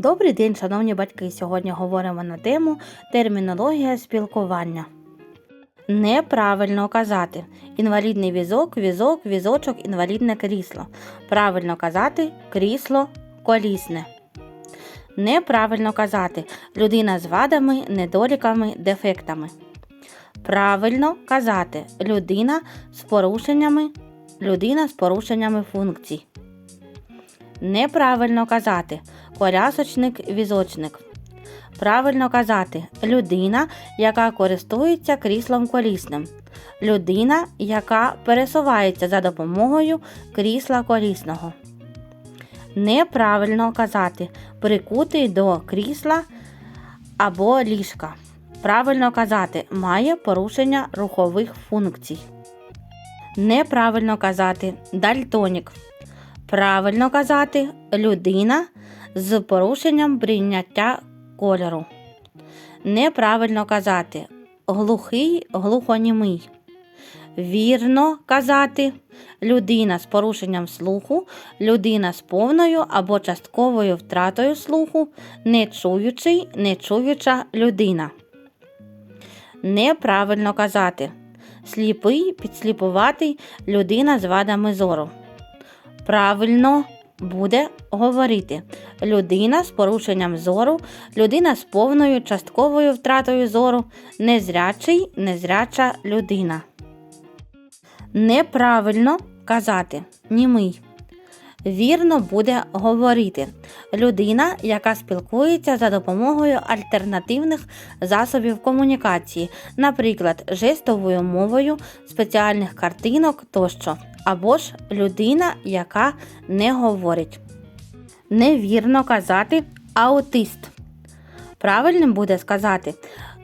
Добрий день, шановні батьки! Сьогодні говоримо на тему термінологія спілкування. Неправильно казати інвалідний візок, візок, візочок, інвалідне крісло. Правильно казати крісло колісне. Неправильно казати людина з вадами, недоліками, дефектами. Правильно казати людина з порушеннями, людина з порушеннями функцій. Неправильно казати колясочник, візочник. Правильно казати людина, яка користується кріслом колісним. Людина, яка пересувається за допомогою крісла колісного. Неправильно казати прикутий до крісла або ліжка. Правильно казати має порушення рухових функцій. Неправильно казати дальтонік. Правильно казати людина з порушенням прийняття кольору. Неправильно казати глухий, глухонімий. Вірно казати людина з порушенням слуху, людина з повною або частковою втратою слуху, нечуючий, нечуюча людина. Неправильно казати сліпий, підсліпуватий людина з вадами зору. Правильно буде говорити людина з порушенням зору, людина з повною частковою втратою зору, незрячий, незряча людина. Неправильно казати німий. Вірно буде говорити людина, яка спілкується за допомогою альтернативних засобів комунікації, наприклад, жестовою мовою, спеціальних картинок тощо, або ж людина, яка не говорить. Невірно казати аутист. Правильним буде сказати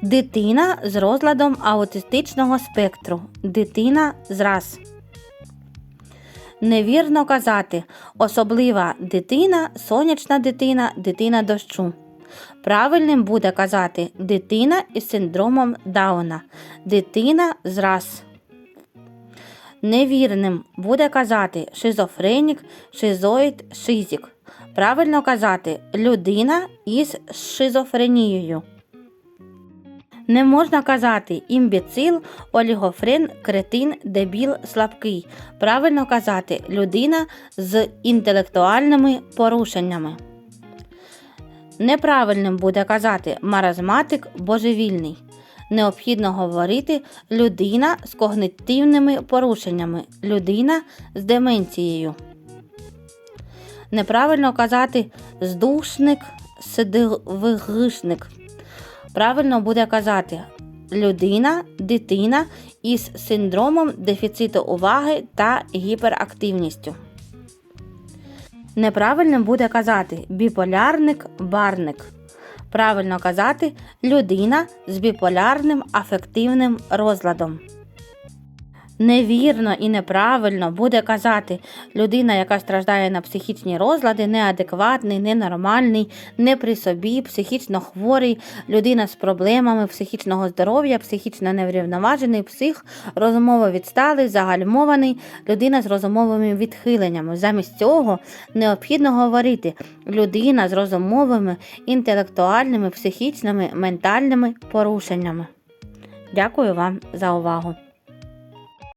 дитина з розладом аутистичного спектру, дитина з раз. Невірно казати особлива дитина, сонячна дитина, дитина дощу. Правильним буде казати дитина із синдромом Дауна, дитина з рас. Невірним буде казати шизофренік, шизоїд, шизік. Правильно казати людина із шизофренією. Не можна казати імбіцил, олігофрен, кретин, дебіл, слабкий. Правильно казати людина з інтелектуальними порушеннями. Неправильним буде казати маразматик божевільний. Необхідно говорити людина з когнитивними порушеннями, людина з деменцією. Неправильно казати здушник, сидивигишник. Правильно буде казати людина, дитина із синдромом дефіциту уваги та гіперактивністю. Неправильним буде казати біполярник, барник. Правильно казати людина з біполярним афективним розладом. Невірно і неправильно буде казати людина, яка страждає на психічні розлади, неадекватний, ненормальний, не при собі, психічно хворий, людина з проблемами психічного здоров'я, психічно неврівноважений, псих, розумово відсталий, загальмований, людина з розумовими відхиленнями. Замість цього необхідно говорити людина з розумовими, інтелектуальними, психічними, ментальними порушеннями. Дякую вам за увагу!